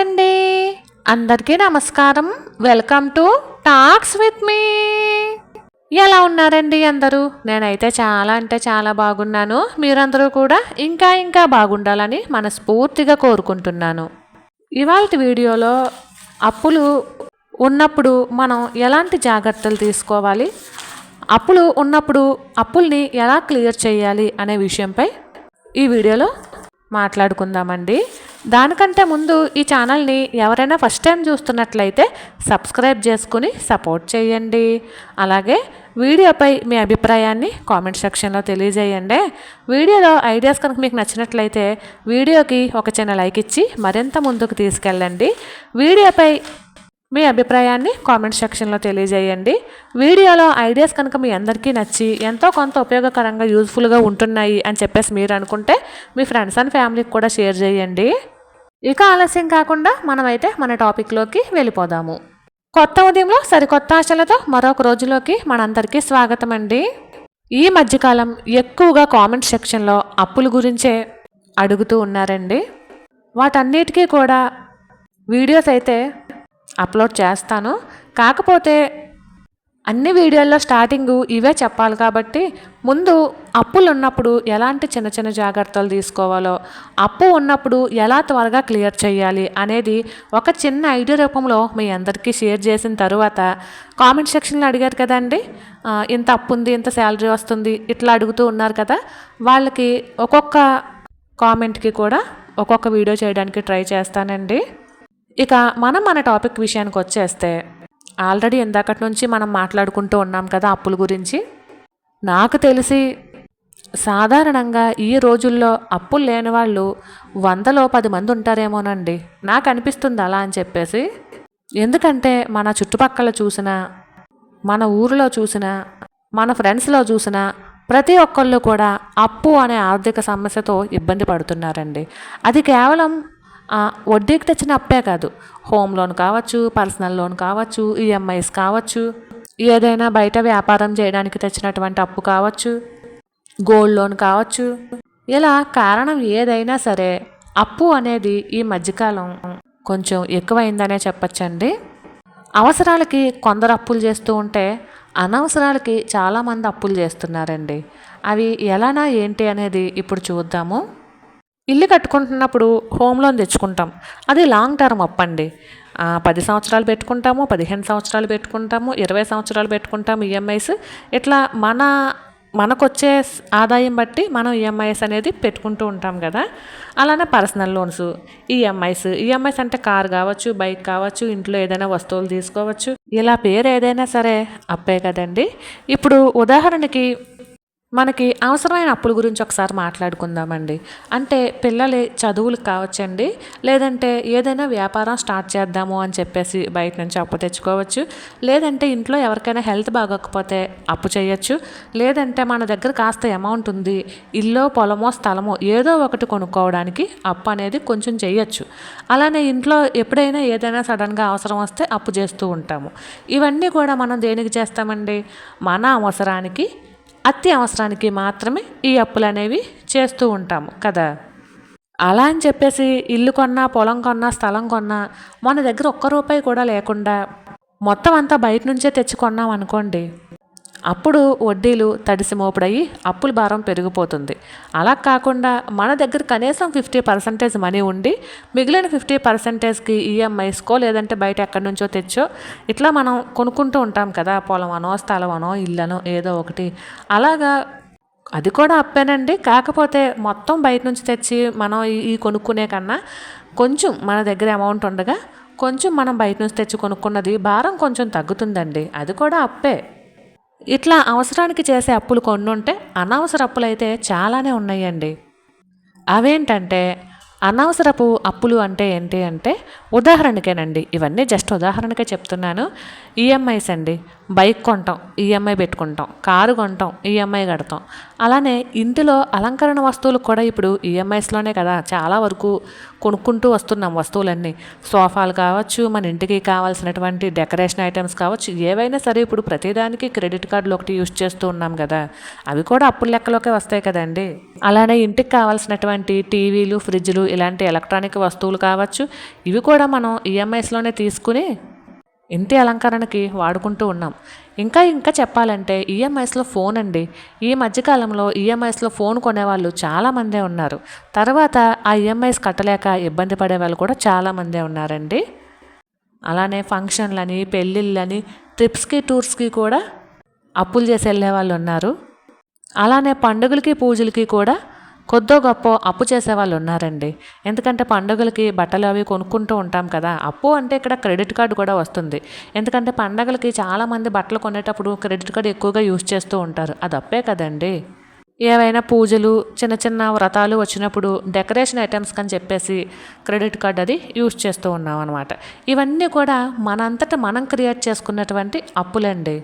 అండి అందరికీ నమస్కారం. Welcome to talks with me ఎలా ఉన్నారండి అందరూ? నేనైతే చాలా అంటే చాలా బాగున్నాను. మీరందరూ కూడా ఇంకా ఇంకా బాగుండాలని మనస్ఫూర్తిగా కోరుకుంటున్నాను. ఇవాళ వీడియోలో అప్పులు ఉన్నప్పుడు మనం ఎలాంటి జాగ్రత్తలు తీసుకోవాలి? అప్పులు ఉన్నప్పుడు అప్పుల్ని ఎలా క్లియర్ చేయాలి అనే విషయంపై ఈ వీడియోలో మాట్లాడుకుందామండి. దానికంటే ముందు ఈ ఛానల్ని ఎవరైనా ఫస్ట్ టైం చూస్తున్నట్లయితే సబ్స్క్రైబ్ చేసుకుని సపోర్ట్ చేయండి. అలాగే వీడియోపై మీ అభిప్రాయాన్ని కామెంట్ సెక్షన్లో తెలియజేయండి. వీడియోలో ఐడియాస్ కనుక మీకు నచ్చినట్లయితే వీడియోకి ఒక చిన్న లైక్ ఇచ్చి మరింత ముందుకు తీసుకెళ్ళండి. వీడియోపై మీ అభిప్రాయాన్ని కామెంట్ సెక్షన్లో తెలియజేయండి. వీడియోలో ఐడియాస్ కనుక మీ అందరికీ నచ్చి ఎంతో కొంత ఉపయోగకరంగా యూజ్ఫుల్గా ఉంటున్నాయి అని చెప్పేసి మీరు అనుకుంటే మీ ఫ్రెండ్స్ అండ్ ఫ్యామిలీకి కూడా షేర్ చేయండి. ఇక ఆలస్యం కాకుండా మనమైతే మన టాపిక్లోకి వెళ్ళిపోదాము. కొత్త ఉదయంలో సరికొత్త ఆశలతో మరొక రోజులోకి మనందరికీ స్వాగతం అండి ఈ మధ్యకాలం ఎక్కువగా కామెంట్ సెక్షన్లో అప్పుల గురించే అడుగుతూ ఉన్నారండి. వాటన్నిటికీ కూడా వీడియోస్ అయితే అప్లోడ్ చేస్తాను. కాకపోతే అన్ని వీడియోల్లో స్టార్టింగ్ ఇవే చెప్పాలి కాబట్టి ముందు అప్పులు ఉన్నప్పుడు ఎలాంటి చిన్న చిన్న జాగ్రత్తలు తీసుకోవాలో అప్పు ఉన్నప్పుడు ఎలా త్వరగా క్లియర్ చేయాలి అనేది ఒక చిన్న ఐడియా రూపంలో మీ అందరికీ షేర్ చేసిన తర్వాత కామెంట్ సెక్షన్లో అడిగారు కదండి. ఇంత అప్పు ఉంది ఇంత శాలరీ వస్తుంది ఇట్లా అడుగుతూ ఉన్నారు కదా. వాళ్ళకి ఒక్కొక్క కామెంట్కి కూడా ఒక్కొక్క వీడియో చేయడానికి ట్రై చేస్తానండి. ఇక మనం మన టాపిక్ విషయానికి వచ్చేస్తే ఆల్రెడీ ఇందాకటి నుంచి మనం మాట్లాడుకుంటూ ఉన్నాం కదా అప్పుల గురించి. నాకు తెలిసి సాధారణంగా ఈ రోజుల్లో అప్పులు లేని వాళ్ళు వందలో పది మంది ఉంటారేమోనండి. నాకు అనిపిస్తుంది అలా అని చెప్పేసి. ఎందుకంటే మన చుట్టుపక్కల చూసిన మన ఊరిలో చూసిన మన ఫ్రెండ్స్లో చూసిన ప్రతి ఒక్కళ్ళు కూడా అప్పు అనే ఆర్థిక సమస్యతో ఇబ్బంది పడుతున్నారండి. అది కేవలం వడ్డీకి తెచ్చిన అప్పే కాదు. హోమ్ లోన్ కావచ్చు పర్సనల్ లోన్ కావచ్చు ఈఎంఐస్ కావచ్చు ఏదైనా బయట వ్యాపారం చేయడానికి తెచ్చినటువంటి అప్పు కావచ్చు గోల్డ్ లోన్ కావచ్చు. ఇలా కారణం ఏదైనా సరే అప్పు అనేది ఈ మధ్యకాలం కొంచెం ఎక్కువైందనే చెప్పచ్చండి. అవసరాలకి కొందరు అప్పులు చేస్తూ ఉంటే అనవసరాలకి చాలామంది అప్పులు చేస్తున్నారండి. అవి ఎలానా ఏంటి అనేది ఇప్పుడు చూద్దాము. ఇల్లు కట్టుకుంటున్నప్పుడు హోమ్ లోన్ తెచ్చుకుంటాం. అది లాంగ్ టర్మ్ అప్ అండి పది సంవత్సరాలు పెట్టుకుంటాము పదిహేను సంవత్సరాలు పెట్టుకుంటాము ఇరవై సంవత్సరాలు పెట్టుకుంటాము ఈఎంఐస్ ఇట్లా మన మనకొచ్చే ఆదాయం బట్టి మనం ఈఎంఐస్ అనేది పెట్టుకుంటూ ఉంటాం కదా. అలానే పర్సనల్ లోన్స్ ఈఎంఐస్ ఈఎంఐస్ అంటే కార్ కావచ్చు బైక్ కావచ్చు ఇంట్లో ఏదైనా వస్తువులు తీసుకోవచ్చు. ఇలా పేరు ఏదైనా సరే అప్పే కదండి. ఇప్పుడు ఉదాహరణకి మనకి అవసరమైన అప్పుల గురించి ఒకసారి మాట్లాడుకుందామండి. అంటే పిల్లలు చదువులు కావచ్చండి. లేదంటే ఏదైనా వ్యాపారం స్టార్ట్ చేద్దాము అని చెప్పేసి బయట నుంచి అప్పు తెచ్చుకోవచ్చు. లేదంటే ఇంట్లో ఎవరికైనా హెల్త్ బాగోకపోతే అప్పు చేయొచ్చు. లేదంటే మన దగ్గర కాస్త అమౌంట్ ఉంది ఇల్లో పొలమో స్థలమో ఏదో ఒకటి కొనుక్కోవడానికి అప్పు అనేది కొంచెం చేయొచ్చు. అలానే ఇంట్లో ఎప్పుడైనా ఏదైనా సడన్గా అవసరం వస్తే అప్పు చేస్తూ ఉంటాము. ఇవన్నీ కూడా మనం దేనికి చేస్తామండి? మన అవసరానికి అత్యవసరానికి మాత్రమే ఈ అప్పులు అనేవి చేస్తూ ఉంటాము కదా? అలా అని చెప్పేసి ఇల్లు కొన్నా పొలం కొన్నా స్థలం కొన్నా మన దగ్గర ఒక్క రూపాయి కూడా లేకుండా మొత్తం అంతా బయట నుంచే తెచ్చుకున్నాం అనుకోండి అప్పుడు వడ్డీలు తడిసి మోపుడయ్యి అప్పుల భారం పెరిగిపోతుంది. అలా కాకుండా మన దగ్గర కనీసం ఫిఫ్టీ పర్సెంటేజ్ మనీ ఉండి మిగిలిన ఫిఫ్టీ పర్సెంటేజ్కి ఈఎంఐస్కో లేదంటే బయట ఎక్కడి నుంచో తెచ్చో ఇట్లా మనం కొనుక్కుంటూ ఉంటాం కదా పొలం అనో స్థలం అనో ఇల్లనో ఏదో ఒకటి. అలాగా అది కూడా అప్పేనండి. కాకపోతే మొత్తం బయట నుంచి తెచ్చి మనం ఈ కొనుక్కునే కన్నా కొంచెం మన దగ్గర అమౌంట్ ఉండగా కొంచెం మనం బయట నుంచి తెచ్చి కొనుక్కున్నది భారం కొంచెం తగ్గుతుందండి. అది కూడా అప్పే. ఇట్లా అవసరానికి చేసే అప్పులు కొన్ని ఉంటే అనవసర అప్పులు అయితే చాలానే ఉన్నాయండి. అవేంటంటే అనవసరపు అప్పులు అంటే ఏంటి అంటే ఉదాహరణకేనండి. ఇవన్నీ జస్ట్ ఉదాహరణకే చెప్తున్నాను. ఈఎంఐస్ అండి. బైక్ కొంటాం ఈఎంఐ పెట్టుకుంటాం కారు కొంటాం ఈఎంఐ కడతాం. అలానే ఇంటిలో అలంకరణ వస్తువులు కూడా ఇప్పుడు ఈఎంఐస్లోనే కదా చాలా వరకు కొనుక్కుంటూ వస్తున్నాం వస్తువులన్నీ. సోఫాలు కావచ్చు మన ఇంటికి కావాల్సినటువంటి డెకరేషన్ ఐటమ్స్ కావచ్చు ఏవైనా సరే ఇప్పుడు ప్రతిదానికి క్రెడిట్ కార్డులు ఒకటి యూజ్ చేస్తూ ఉన్నాం కదా. అవి కూడా అప్పుల లెక్కలోకే వస్తాయి కదండి. అలానే ఇంటికి కావాల్సినటువంటి టీవీలు ఫ్రిడ్జ్లు ఇలాంటి ఎలక్ట్రానిక్ వస్తువులు కావచ్చు ఇవి కూడా మనం ఈఎంఐస్లోనే తీసుకుని ఇంటి అలంకరణకి వాడుకుంటూ ఉన్నాం. ఇంకా ఇంకా చెప్పాలంటే ఈఎంఐస్లో ఫోన్ అండి. ఈ మధ్యకాలంలో ఈఎంఐస్లో ఫోన్ కొనేవాళ్ళు చాలామందే ఉన్నారు. తర్వాత ఆ ఈఎంఐస్ కట్టలేక ఇబ్బంది పడే వాళ్ళు కూడా చాలామందే ఉన్నారండి. అలానే ఫంక్షన్లని పెళ్ళిళ్ళని ట్రిప్స్కి టూర్స్కి కూడా అప్పులు చేసి వెళ్ళే వాళ్ళు ఉన్నారు అలానే పండుగలకి పూజలకి కూడా కొద్దో గొప్ప అప్పు చేసే వాళ్ళు ఉన్నారండి. ఎందుకంటే పండుగలకి బట్టలు అవి కొనుక్కుంటూ ఉంటాం కదా. అప్పు అంటే ఇక్కడ క్రెడిట్ కార్డు కూడా వస్తుంది. ఎందుకంటే పండగలకి చాలామంది బట్టలు కొనేటప్పుడు క్రెడిట్ కార్డు ఎక్కువగా యూజ్ చేస్తూ ఉంటారు. అది అప్పే కదండి. ఏవైనా పూజలు చిన్న చిన్న వ్రతాలు వచ్చినప్పుడు డెకరేషన్ ఐటమ్స్ అని చెప్పేసి క్రెడిట్ కార్డ్ అది యూజ్ చేస్తూ ఉన్నాం అనమాట ఇవన్నీ కూడా మనంతటా మనం క్రియేట్ చేసుకున్నటువంటి అప్పులండి.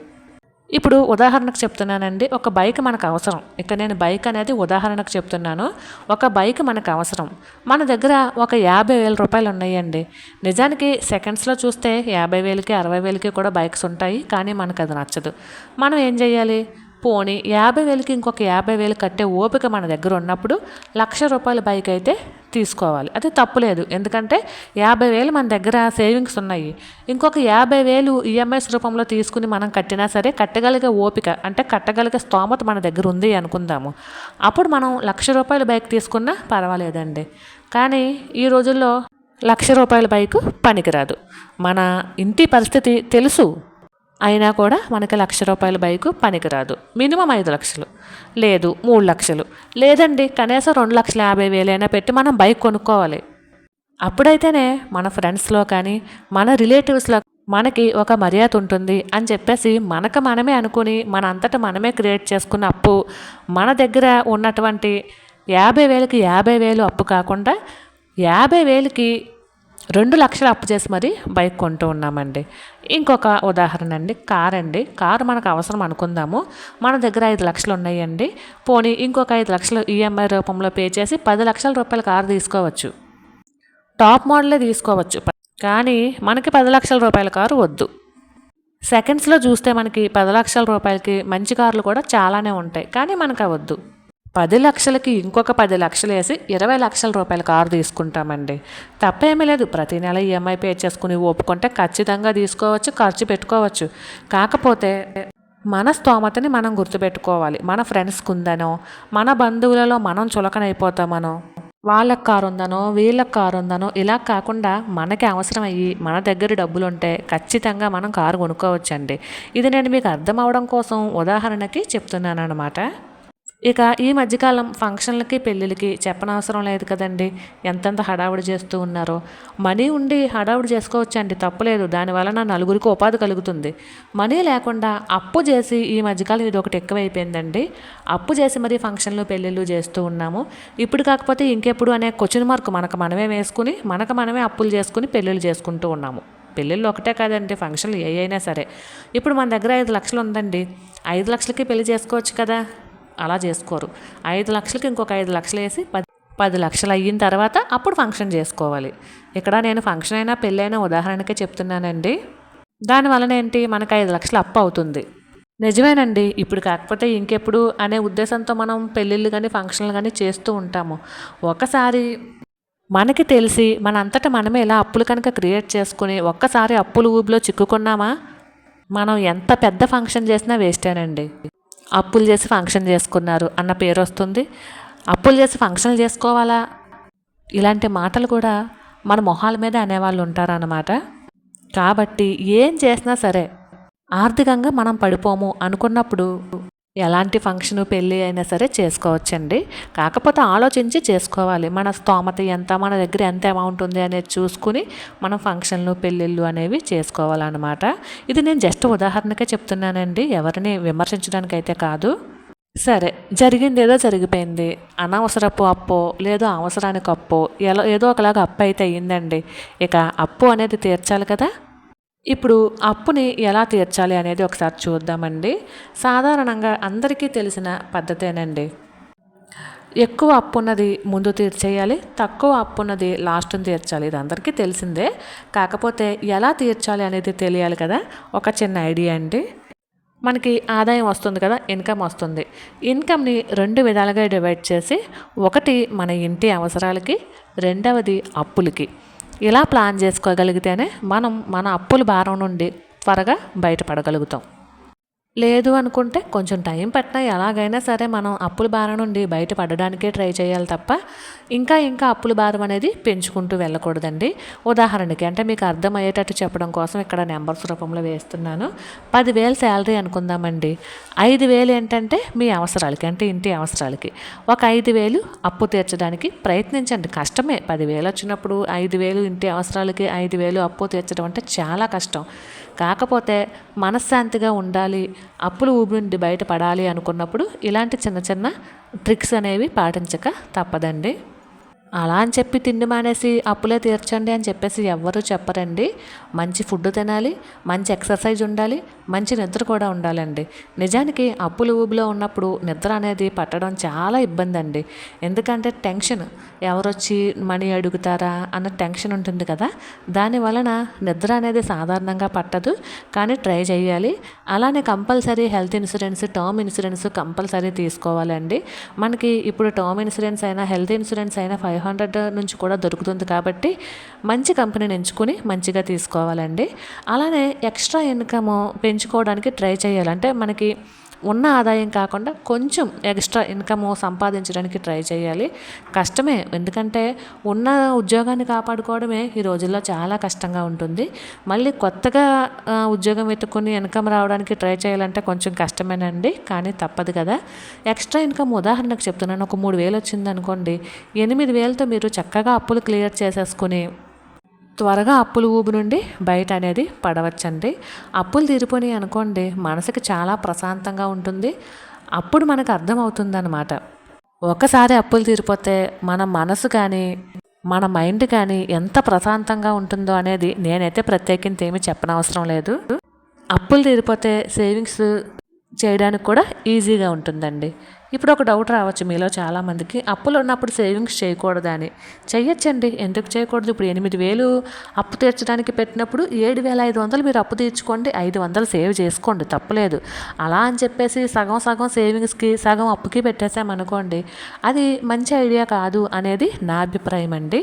ఇప్పుడు ఉదాహరణకు చెప్తున్నానండి ఒక బైక్ మనకు అవసరం ఇక్కడ నేను బైక్ అనేది ఉదాహరణకు చెప్తున్నాను ఒక బైక్ మనకు అవసరం మన దగ్గర ఒక యాభై వేల రూపాయలు ఉన్నాయండి. నిజానికి సెకండ్స్లో చూస్తే యాభై వేలకి అరవై వేలకి కూడా బైక్స్ ఉంటాయి కానీ మనకు అది నచ్చదు. మనం ఏం చేయాలి? పోనీ యాభై వేలకి ఇంకొక యాభై వేలు కట్టే ఓపిక మన దగ్గర ఉన్నప్పుడు లక్ష రూపాయల బైక్ అయితే తీసుకోవాలి. అది తప్పులేదు ఎందుకంటే యాభై వేలు మన దగ్గర సేవింగ్స్ ఉన్నాయి. ఇంకొక యాభై వేలు ఈఎంఐస్ రూపంలో తీసుకుని మనం కట్టినా సరే కట్టగలిగే ఓపిక అంటే కట్టగలిగే స్తోమత మన దగ్గర ఉంది అనుకుందాము. అప్పుడు మనం లక్ష రూపాయల బైక్ తీసుకున్నా పర్వాలేదండి. కానీ ఈ రోజుల్లో లక్ష రూపాయల బైక్ పనికిరాదు. మన ఇంటి పరిస్థితి తెలుసు. అయినా కూడా మనకి లక్ష రూపాయల బైకు పనికిరాదు. మినిమం ఐదు లక్షలు. లేదు మూడు లక్షలు. లేదండి కనీసం రెండు లక్షల యాభై వేలైనా పెట్టి మనం బైక్ కొనుక్కోవాలి. అప్పుడైతేనే మన ఫ్రెండ్స్లో కానీ మన రిలేటివ్స్లో మనకి ఒక మర్యాద ఉంటుంది అని చెప్పేసి మనకు మనమే అనుకుని మన అంతటా మనమే క్రియేట్ చేసుకున్న అప్పు మన దగ్గర ఉన్నటువంటి యాభై వేలకి యాభై వేలు అప్పు కాకుండా యాభై వేలకి రెండు లక్షలు అప్పు చేసి మరీ బైక్ కొంటూ ఉన్నామండి. ఇంకొక ఉదాహరణ అండి కార్ అండి. కారు మనకు అవసరం అనుకుందాము. మన దగ్గర ఐదు లక్షలు ఉన్నాయండి. పోనీ ఇంకొక ఐదు లక్షలు ఈఎంఐ రూపంలో పే చేసి పది లక్షల రూపాయల కారు తీసుకోవచ్చు. టాప్ మోడలే తీసుకోవచ్చు. కానీ మనకి పది లక్షల రూపాయల కారు వద్దు. సెకండ్స్లో చూస్తే మనకి పది లక్షల రూపాయలకి మంచి కార్లు కూడా చాలానే ఉంటాయి. కానీ మనకు అవద్దు పది లక్షలకి ఇంకొక పది లక్షలు వేసి ఇరవై లక్షల రూపాయల కారు తీసుకుంటామండి. తప్పేమీ లేదు. ప్రతి నెల ఈఎంఐ పే చేసుకుని ఒప్పుకుంటే ఖచ్చితంగా తీసుకోవచ్చు ఖర్చు పెట్టుకోవచ్చు. కాకపోతే మన స్తోమతని మనం గుర్తుపెట్టుకోవాలి. మన ఫ్రెండ్స్కి ఉందనో మన బంధువులలో మనం చులకనైపోతామనో వాళ్ళకి కారు ఉందనో వీళ్ళకి కారు ఉందనో ఇలా కాకుండా మనకి అవసరం అయ్యి మన దగ్గర డబ్బులు ఉంటే ఖచ్చితంగా మనం కారు కొనుక్కోవచ్చండి. ఇది నేను మీకు అర్థం అవడం కోసం ఉదాహరణకి చెప్తున్నాను అనమాట ఇక ఈ మధ్యకాలం ఫంక్షన్లకి పెళ్ళిళ్ళకి చెప్పనవసరం లేదు కదండి. ఎంతెంత హడావుడి చేస్తూ ఉన్నారో. మనీ ఉండి హడావుడి చేసుకోవచ్చండి. తప్పులేదు దానివలన నలుగురికి ఉపాధి కలుగుతుంది. మనీ లేకుండా అప్పు చేసి ఈ మధ్యకాలం ఇది ఒకటి ఎక్కువైపోయిందండి. అప్పు చేసి మరీ ఫంక్షన్లు పెళ్ళిళ్ళు చేస్తూ ఉన్నాము. ఇప్పుడు కాకపోతే ఇంకెప్పుడు అనే క్వశ్చన్ మార్క్ మనకు మనమే వేసుకుని మనకు మనమే అప్పులు చేసుకుని పెళ్ళిళ్ళు చేసుకుంటూ ఉన్నాము. పెళ్ళిళ్ళు ఒకటే కాదండి. ఫంక్షన్లు ఏ అయినా సరే. ఇప్పుడు మన దగ్గర ఐదు లక్షలు ఉందండి. ఐదు లక్షలకి పెళ్ళి చేసుకోవచ్చు కదా. అలా చేసుకోరు. ఐదు లక్షలకి ఇంకొక ఐదు లక్షలు వేసి పది పది లక్షలు అయిన తర్వాత అప్పుడు ఫంక్షన్ చేసుకోవాలి. ఇక్కడ నేను ఫంక్షన్ అయినా పెళ్ళైనా ఉదాహరణకే చెప్తున్నానండి. దానివలన ఏంటి? మనకు ఐదు లక్షలు అప్పు అవుతుంది. నిజమేనండి. ఇప్పుడు కాకపోతే ఇంకెప్పుడు అనే ఉద్దేశంతో మనం పెళ్ళిళ్ళు కానీ ఫంక్షన్లు కానీ చేస్తూ ఉంటాము. ఒకసారి మనకి తెలిసి మనంతటా మనమే ఇలా అప్పులు కనుక క్రియేట్ చేసుకుని ఒక్కసారి అప్పులు ఊబిలో చిక్కుకున్నామా? మనం ఎంత పెద్ద ఫంక్షన్ చేసినా వేస్టేనండి. అప్పులు చేసి ఫంక్షన్ చేసుకున్నారు అన్న పేరు వస్తుంది. అప్పులు చేసి ఫంక్షన్లు చేసుకోవాలా? ఇలాంటి మాటలు కూడా మన మొహాల మీద అనేవాళ్ళు ఉంటారన్నమాట. కాబట్టి ఏం చేసినా సరే ఆర్థికంగా మనం పడిపోము అనుకున్నప్పుడు ఎలాంటి ఫంక్షన్ పెళ్ళి అయినా సరే చేసుకోవచ్చండి. కాకపోతే ఆలోచించి చేసుకోవాలి. మన స్తోమత ఎంత మన దగ్గర ఎంత అమౌంట్ ఉంది అనేది చూసుకుని మనం ఫంక్షన్లు పెళ్ళిళ్ళు అనేవి చేసుకోవాలన్నమాట. ఇది నేను జస్ట్ ఉదాహరణకే చెప్తున్నానండి. ఎవరిని విమర్శించడానికి అయితే కాదు. సరే జరిగింది ఏదో జరిగిపోయింది. అనవసరపు అప్పో లేదో అవసరానికి అప్పో ఎలా ఏదో ఒకలాగా అప్పు అయితే అయ్యిందండి. ఇక అప్పు అనేది తీర్చాలి కదా. ఇప్పుడు అప్పుని ఎలా తీర్చాలి అనేది ఒకసారి చూద్దామండి. సాధారణంగా అందరికీ తెలిసిన పద్ధతేనండి. ఎక్కువ అప్పు ఉన్నది ముందు తీర్చేయాలి తక్కువ అప్పు ఉన్నది లాస్ట్ని తీర్చాలి. ఇది అందరికీ తెలిసిందే. కాకపోతే ఎలా తీర్చాలి అనేది తెలియాలి కదా. ఒక చిన్న ఐడియా అండి. మనకి ఆదాయం వస్తుంది కదా ఇన్కమ్ వస్తుంది. ఇన్కమ్ని రెండు విధాలుగా డివైడ్ చేసి ఒకటి మన ఇంటి అవసరాలకి రెండవది అప్పులకి. ఇలా ప్లాన్ చేసుకోగలిగితేనే మనం మన అప్పుల భారం నుండి త్వరగా బయటపడగలుగుతాం. లేదు అనుకుంటే కొంచెం టైం పట్టినా ఎలాగైనా సరే మనం అప్పుల భారం నుండి బయటపడడానికే ట్రై చేయాలి తప్ప ఇంకా ఇంకా అప్పుల భారం అనేది పెంచుకుంటూ వెళ్ళకూడదండి. ఉదాహరణకి అంటే మీకు అర్థమయ్యేటట్టు చెప్పడం కోసం ఇక్కడ నెంబర్స్ రూపంలో వేస్తున్నాను. పదివేలు శాలరీ అనుకుందామండి. ఐదు వేలు ఏంటంటే మీ అవసరాలకి అంటే ఇంటి అవసరాలకి. ఒక ఐదు వేలు అప్పు తీర్చడానికి ప్రయత్నించండి. కష్టమే. పదివేలు వచ్చినప్పుడు ఐదు వేలు ఇంటి అవసరాలకి ఐదు వేలు అప్పు తీర్చడం అంటే చాలా కష్టం. కాకపోతే మనశ్శాంతిగా ఉండాలి. అప్పులు ఊబి నుండి బయటపడాలి అనుకున్నప్పుడు ఇలాంటి చిన్న చిన్న ట్రిక్స్ అనేవి పాటించక తప్పదండి. అలా అని చెప్పి తిండి మానేసి అప్పులే తీర్చండి అని చెప్పేసి ఎవ్వరూ చెప్పరండి. మంచి ఫుడ్ తినాలి మంచి ఎక్సర్సైజ్ ఉండాలి మంచి నిద్ర కూడా ఉండాలండి. నిజానికి అప్పులు ఊబిలో ఉన్నప్పుడు నిద్ర అనేది పట్టడం చాలా ఇబ్బంది అండి ఎందుకంటే టెన్షన్ ఎవరొచ్చి మనీ అడుగుతారా అన్న టెన్షన్ ఉంటుంది కదా. దాని వలన నిద్ర అనేది సాధారణంగా పట్టదు కానీ ట్రై చేయాలి. అలానే compulsory health insurance term insurance compulsory తీసుకోవాలండి. మనకి ఇప్పుడు టర్మ్ ఇన్సూరెన్స్ అయినా హెల్త్ ఇన్సూరెన్స్ అయినా ఫైవ్ ఫైవ్ హండ్రెడ్ నుంచి కూడా దొరుకుతుంది కాబట్టి మంచి కంపెనీని ఎంచుకొని మంచిగా తీసుకోవాలండి. అలానే ఎక్స్ట్రా ఇన్కమ్ పెంచుకోవడానికి ట్రై చేయాలంటే మనకి ఉన్న ఆదాయం కాకుండా కొంచెం ఎక్స్ట్రా ఇన్కమ్ సంపాదించడానికి ట్రై చేయాలి. కష్టమే. ఎందుకంటే ఉన్న ఉద్యోగాన్ని కాపాడుకోవడమే ఈ రోజుల్లో చాలా కష్టంగా ఉంటుంది. మళ్ళీ కొత్తగా ఉద్యోగం వెతుక్కుని ఇన్కమ్ రావడానికి ట్రై చేయాలంటే కొంచెం కష్టమేనండి. కానీ తప్పదు కదా. ఎక్స్ట్రా ఇన్కమ్ ఉదాహరణకు చెప్తున్నాను. ఒక మూడు వేలు వచ్చింది అనుకోండి ఎనిమిది వేలతో మీరు చక్కగా అప్పులు క్లియర్ చేసేసుకుని త్వరగా అప్పులు ఊబి నుండి బయట అనేది పడవచ్చండి. అప్పులు తీరిపోయి అనుకోండి మనసుకి చాలా ప్రశాంతంగా ఉంటుంది. అప్పుడు మనకు అర్థమవుతుందన్నమాట. ఒకసారి అప్పులు తీరిపోతే మన మనసు కానీ మన మైండ్ కానీ ఎంత ప్రశాంతంగా ఉంటుందో అనేది నేనైతే ప్రత్యేకించి ఏమీ చెప్పనవసరం లేదు. అప్పులు తీరిపోతే సేవింగ్స్ చేయడానికి కూడా ఈజీగా ఉంటుందండి. ఇప్పుడు ఒక డౌట్ రావచ్చు మీలో చాలామందికి. అప్పులు ఉన్నప్పుడు సేవింగ్స్ చేయకూడదని. చెయ్యొచ్చండి. ఎందుకు చేయకూడదు? ఇప్పుడు ఎనిమిది వేలు అప్పు తీర్చడానికి పెట్టినప్పుడు ఏడు వేల ఐదు వందలు మీరు అప్పు తీర్చుకోండి. ఐదు వందలు సేవ్ చేసుకోండి. తప్పులేదు. అలా అని చెప్పేసి సగం సగం సేవింగ్స్కి సగం అప్పుకి పెట్టేసామనుకోండి అది మంచి ఐడియా కాదు అనేది నా అభిప్రాయం అండి.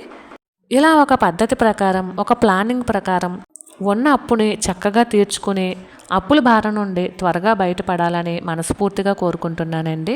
ఇలా ఒక పద్ధతి ప్రకారం ఒక ప్లానింగ్ ప్రకారం ఉన్న అప్పుని చక్కగా తీర్చుకుని అప్పుల భారం నుండి త్వరగా బయటపడాలని మనస్ఫూర్తిగా కోరుకుంటున్నానండి.